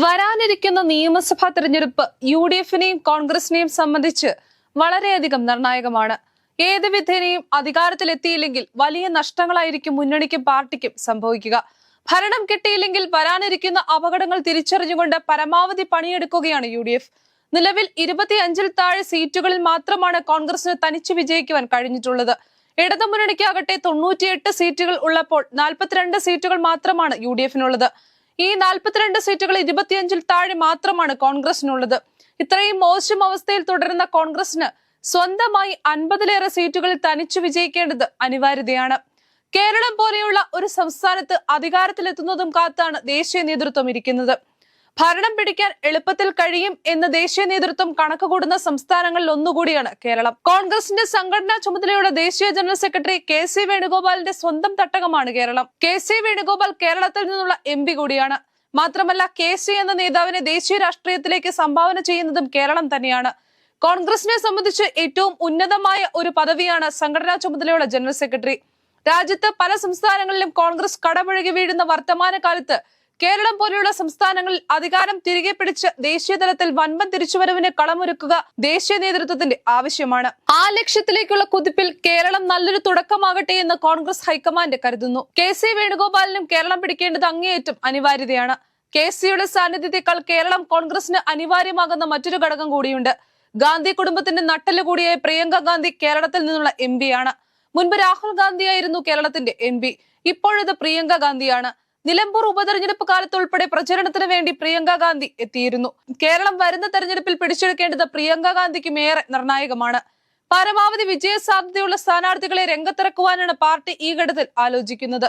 വരാനിരിക്കുന്ന നിയമസഭാ തെരഞ്ഞെടുപ്പ് യു ഡി എഫിനെയും കോൺഗ്രസിനെയും സംബന്ധിച്ച് വളരെയധികം നിർണായകമാണ്. ഏത് വിധേനയും അധികാരത്തിലെത്തിയില്ലെങ്കിൽ വലിയ നഷ്ടങ്ങളായിരിക്കും മുന്നണിക്കും പാർട്ടിക്കും സംഭവിക്കുക. ഭരണം കിട്ടിയില്ലെങ്കിൽ വരാനിരിക്കുന്ന അപകടങ്ങൾ തിരിച്ചറിഞ്ഞുകൊണ്ട് പരമാവധി പണിയെടുക്കുകയാണ് യു ഡി എഫ് നിലവിൽ ഇരുപത്തിയഞ്ചിൽ താഴെ സീറ്റുകളിൽ മാത്രമാണ് കോൺഗ്രസിന് തനിച്ചു വിജയിക്കുവാൻ കഴിഞ്ഞിട്ടുള്ളത്. ഇടതുമുന്നണിക്കാകട്ടെ തൊണ്ണൂറ്റിയെട്ട് സീറ്റുകൾ ഉള്ളപ്പോൾ നാൽപ്പത്തിരണ്ട് സീറ്റുകൾ മാത്രമാണ് യു ഡി എഫിനുള്ളത് ഈ നാൽപ്പത്തിരണ്ട് സീറ്റുകൾ ഇരുപത്തിയഞ്ചിൽ താഴെ മാത്രമാണ് കോൺഗ്രസിനുള്ളത്. ഇത്രയും മോശം അവസ്ഥയിൽ തുടരുന്ന കോൺഗ്രസിന് സ്വന്തമായി അൻപതിലേറെ സീറ്റുകളിൽ തനിച്ചു വിജയിക്കേണ്ടത് അനിവാര്യതയാണ്. കേരളം പോലെയുള്ള ഒരു സംസ്ഥാനത്ത് അധികാരത്തിലെത്തുന്നതും കാത്താണ് ദേശീയ നേതൃത്വം ഇരിക്കുന്നത്. ഭരണം പിടിക്കാൻ എളുപ്പത്തിൽ കഴിയും എന്ന് ദേശീയ നേതൃത്വം കണക്കുകൂടുന്ന സംസ്ഥാനങ്ങളിൽ ഒന്നുകൂടിയാണ് കേരളം. കോൺഗ്രസിന്റെ സംഘടനാ ചുമതലയുള്ള ദേശീയ ജനറൽ സെക്രട്ടറി കെ സി വേണുഗോപാലിന്റെ സ്വന്തം തട്ടകമാണ് കേരളം. കെ സി വേണുഗോപാൽ കേരളത്തിൽ നിന്നുള്ള എം കൂടിയാണ്. മാത്രമല്ല കെ എന്ന നേതാവിനെ ദേശീയ രാഷ്ട്രീയത്തിലേക്ക് സംഭാവന ചെയ്യുന്നതും കേരളം തന്നെയാണ്. കോൺഗ്രസിനെ സംബന്ധിച്ച് ഏറ്റവും ഉന്നതമായ ഒരു പദവിയാണ് സംഘടനാ ചുമതലയുള്ള ജനറൽ സെക്രട്ടറി. രാജ്യത്ത് പല സംസ്ഥാനങ്ങളിലും കോൺഗ്രസ് കടപുഴകി വീഴുന്ന വർത്തമാന കാലത്ത് കേരളം പോലെയുള്ള സംസ്ഥാനങ്ങളിൽ അധികാരം തിരികെ പിടിച്ച് ദേശീയ തലത്തിൽ വൻപൻ തിരിച്ചുവരവിന് കളമൊരുക്കുക ദേശീയ നേതൃത്വത്തിന്റെ ആവശ്യമാണ്. ആ ലക്ഷ്യത്തിലേക്കുള്ള കുതിപ്പിൽ കേരളം നല്ലൊരു തുടക്കമാകട്ടെ എന്ന് കോൺഗ്രസ് ഹൈക്കമാൻഡ് കരുതുന്നു. കെ സി വേണുഗോപാലിനും കേരളം പിടിക്കേണ്ടത് അങ്ങേയറ്റം അനിവാര്യതയാണ്. കെ സിയുടെ സാന്നിധ്യത്തെക്കാൾ കേരളം കോൺഗ്രസിന് അനിവാര്യമാകുന്ന മറ്റൊരു ഘടകം കൂടിയുണ്ട്. ഗാന്ധി കുടുംബത്തിന്റെ നട്ടൽ കൂടിയായ പ്രിയങ്ക ഗാന്ധി കേരളത്തിൽ നിന്നുള്ള എം ആണ്. മുൻപ് രാഹുൽ ഗാന്ധിയായിരുന്നു കേരളത്തിന്റെ എം പി. ഇപ്പോഴത് പ്രിയങ്ക ഗാന്ധിയാണ്. നിലമ്പൂർ ഉപതെരഞ്ഞെടുപ്പ് കാലത്ത് ഉൾപ്പെടെ പ്രചരണത്തിന് വേണ്ടി പ്രിയങ്ക ഗാന്ധി എത്തിയിരുന്നു. കേരളം വരുന്ന തെരഞ്ഞെടുപ്പിൽ പിടിച്ചെടുക്കേണ്ടത് പ്രിയങ്ക ഗാന്ധിക്കും ഏറെ നിർണായകമാണ്. പരമാവധി വിജയ സാധ്യതയുള്ള സ്ഥാനാർത്ഥികളെ രംഗത്തിറക്കുവാനാണ് പാർട്ടി ഈ ഘട്ടത്തിൽ ആലോചിക്കുന്നത്.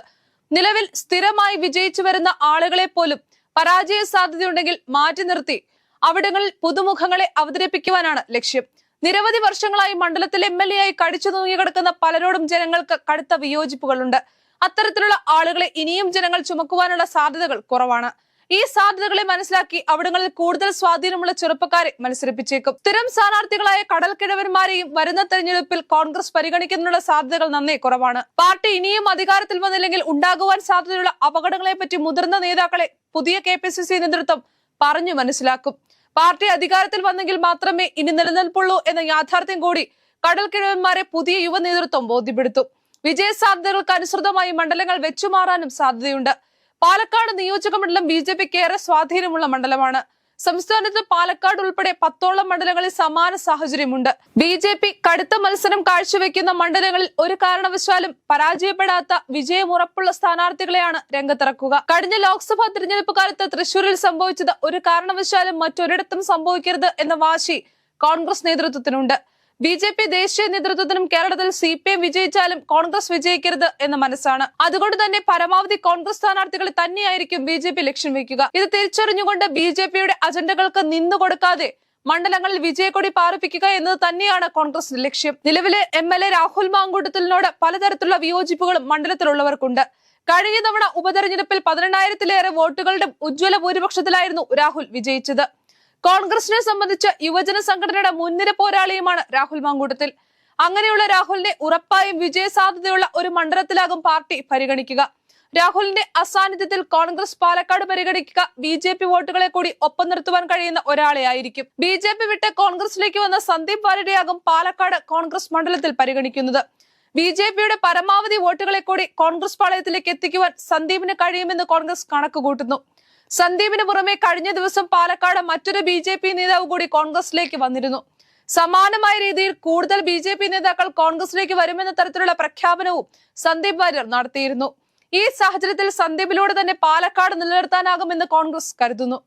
നിലവിൽ സ്ഥിരമായി വിജയിച്ചു വരുന്ന ആളുകളെ പോലും പരാജയ സാധ്യതയുണ്ടെങ്കിൽ മാറ്റി നിർത്തി അവിടങ്ങളിൽ പുതുമുഖങ്ങളെ അവതരിപ്പിക്കുവാനാണ് ലക്ഷ്യം. നിരവധി വർഷങ്ങളായി മണ്ഡലത്തിൽ എം എൽ എ ആയി കടിച്ചു തൂങ്ങി കിടക്കുന്ന പലരോടും ജനങ്ങൾക്ക് കടുത്ത വിയോജിപ്പുകളുണ്ട്. അത്തരത്തിലുള്ള ആളുകളെ ഇനിയും ജനങ്ങൾ ചുമക്കുവാനുള്ള സാധ്യതകൾ കുറവാണ്. ഈ സാധ്യതകളെ മനസ്സിലാക്കി അവിടങ്ങളിൽ കൂടുതൽ സ്വാധീനമുള്ള ചെറുപ്പക്കാരെ മത്സരിപ്പിച്ചേക്കും. സ്ഥിരം സ്ഥാനാർത്ഥികളായ കടൽ കിഴവന്മാരെയും വരുന്ന തെരഞ്ഞെടുപ്പിൽ കോൺഗ്രസ് പരിഗണിക്കുന്നതിനുള്ള സാധ്യതകൾ നന്നേ കുറവാണ്. പാർട്ടി ഇനിയും അധികാരത്തിൽ വന്നില്ലെങ്കിൽ ഉണ്ടാകുവാൻ സാധ്യതയുള്ള അപകടങ്ങളെപ്പറ്റി മുതിർന്ന നേതാക്കളെ പുതിയ കെ പി സി സി നേതൃത്വം പറഞ്ഞു മനസ്സിലാക്കും. പാർട്ടി അധികാരത്തിൽ വന്നെങ്കിൽ മാത്രമേ ഇനി നിലനിൽപ്പുള്ളൂ എന്ന യാഥാർത്ഥ്യം കൂടി കടൽ കിഴവന്മാരെ പുതിയ യുവ നേതൃത്വം ബോധ്യപ്പെടുത്തും. വിജയ സാധ്യതകൾക്ക് അനുസൃതമായി മണ്ഡലങ്ങൾ വെച്ചുമാറാനും സാധ്യതയുണ്ട്. പാലക്കാട് നിയോജക മണ്ഡലം ബി ജെ പിക്ക് ഏറെ സ്വാധീനമുള്ള മണ്ഡലമാണ്. സംസ്ഥാനത്ത് പാലക്കാട് ഉൾപ്പെടെ പത്തോളം മണ്ഡലങ്ങളിൽ സമാന സാഹചര്യമുണ്ട്. ബി ജെ പി കടുത്ത മത്സരം കാഴ്ചവെക്കുന്ന മണ്ഡലങ്ങളിൽ ഒരു കാരണവശാലും പരാജയപ്പെടാത്ത വിജയമുറപ്പുള്ള സ്ഥാനാർത്ഥികളെയാണ് രംഗത്തിറക്കുക. കഴിഞ്ഞ ലോക്സഭാ തിരഞ്ഞെടുപ്പ് കാലത്ത് തൃശൂരിൽ സംഭവിച്ചത് ഒരു കാരണവശാലും മറ്റൊരിടത്തും സംഭവിക്കരുത് എന്ന വാശി കോൺഗ്രസ് നേതൃത്വത്തിനുണ്ട്. ബി ജെ പി ദേശീയ നേതൃത്വത്തിനും കേരളത്തിൽ സി പി എം വിജയിച്ചാലും കോൺഗ്രസ് വിജയിക്കരുത് എന്ന മനസ്സാണ്. അതുകൊണ്ട് തന്നെ പരമാവധി കോൺഗ്രസ് സ്ഥാനാർത്ഥികളെ തന്നെയായിരിക്കും ബി ജെ പി ലക്ഷ്യം വയ്ക്കുക. ഇത് തിരിച്ചറിഞ്ഞുകൊണ്ട് ബി ജെ പിയുടെ അജണ്ടകൾക്ക് നിന്നുകൊടുക്കാതെ മണ്ഡലങ്ങളിൽ വിജയക്കൊടി പാറിപ്പിക്കുക എന്നത് തന്നെയാണ് കോൺഗ്രസ് ലക്ഷ്യം. നിലവിലെ എം എൽ എ രാഹുൽ മാങ്കൂട്ടത്തിനോട് പലതരത്തിലുള്ള വിയോജിപ്പുകളും മണ്ഡലത്തിലുള്ളവർക്കുണ്ട്. കഴിഞ്ഞ തവണ ഉപതെരഞ്ഞെടുപ്പിൽ പതിനെണ്ണായിരത്തിലേറെ വോട്ടുകളുടെ ഉജ്ജ്വല ഭൂരിപക്ഷത്തിലായിരുന്നു രാഹുൽ വിജയിച്ചത്. കോൺഗ്രസിനെ സംബന്ധിച്ച് യുവജന സംഘടനയുടെ മുൻനിര പോരാളിയുമാണ് രാഹുൽ മാങ്കൂട്ടത്തിൽ. അങ്ങനെയുള്ള രാഹുലിനെ ഉറപ്പായും വിജയസാധ്യതയുള്ള ഒരു മണ്ഡലത്തിലാകും പാർട്ടി പരിഗണിക്കുക. രാഹുലിന്റെ അസാന്നിധ്യത്തിൽ കോൺഗ്രസ് പാലക്കാട് പരിഗണിക്കുക ബി ജെ പി വോട്ടുകളെ കൂടി ഒപ്പം നിർത്തുവാൻ കഴിയുന്ന ഒരാളെ ആയിരിക്കും. ബി ജെ പി വിട്ട് കോൺഗ്രസിലേക്ക് വന്ന സന്ദീപ് വാര്യടെയാകും പാലക്കാട് കോൺഗ്രസ് മണ്ഡലത്തിൽ പരിഗണിക്കുന്നത്. ബി ജെ പിയുടെ പരമാവധി വോട്ടുകളെ കൂടി കോൺഗ്രസ് പാളയത്തിലേക്ക് എത്തിക്കുവാൻ സന്ദീപിന് കഴിയുമെന്ന് കോൺഗ്രസ് കണക്കുകൂട്ടുന്നു. സന്ദീപിന് പുറമെ കഴിഞ്ഞ ദിവസം പാലക്കാട് മറ്റൊരു ബി ജെ പി നേതാവ് കൂടി കോൺഗ്രസിലേക്ക് വന്നിരുന്നു. സമാനമായ രീതിയിൽ കൂടുതൽ ബി ജെ പി നേതാക്കൾ കോൺഗ്രസിലേക്ക് വരുമെന്ന തരത്തിലുള്ള പ്രഖ്യാപനവും സന്ദീപ് വാര്യർ നടത്തിയിരുന്നു. ഈ സാഹചര്യത്തിൽ സന്ദീപിലൂടെ തന്നെ പാലക്കാട് നിലനിർത്താനാകുമെന്ന് കോൺഗ്രസ് കരുതുന്നു.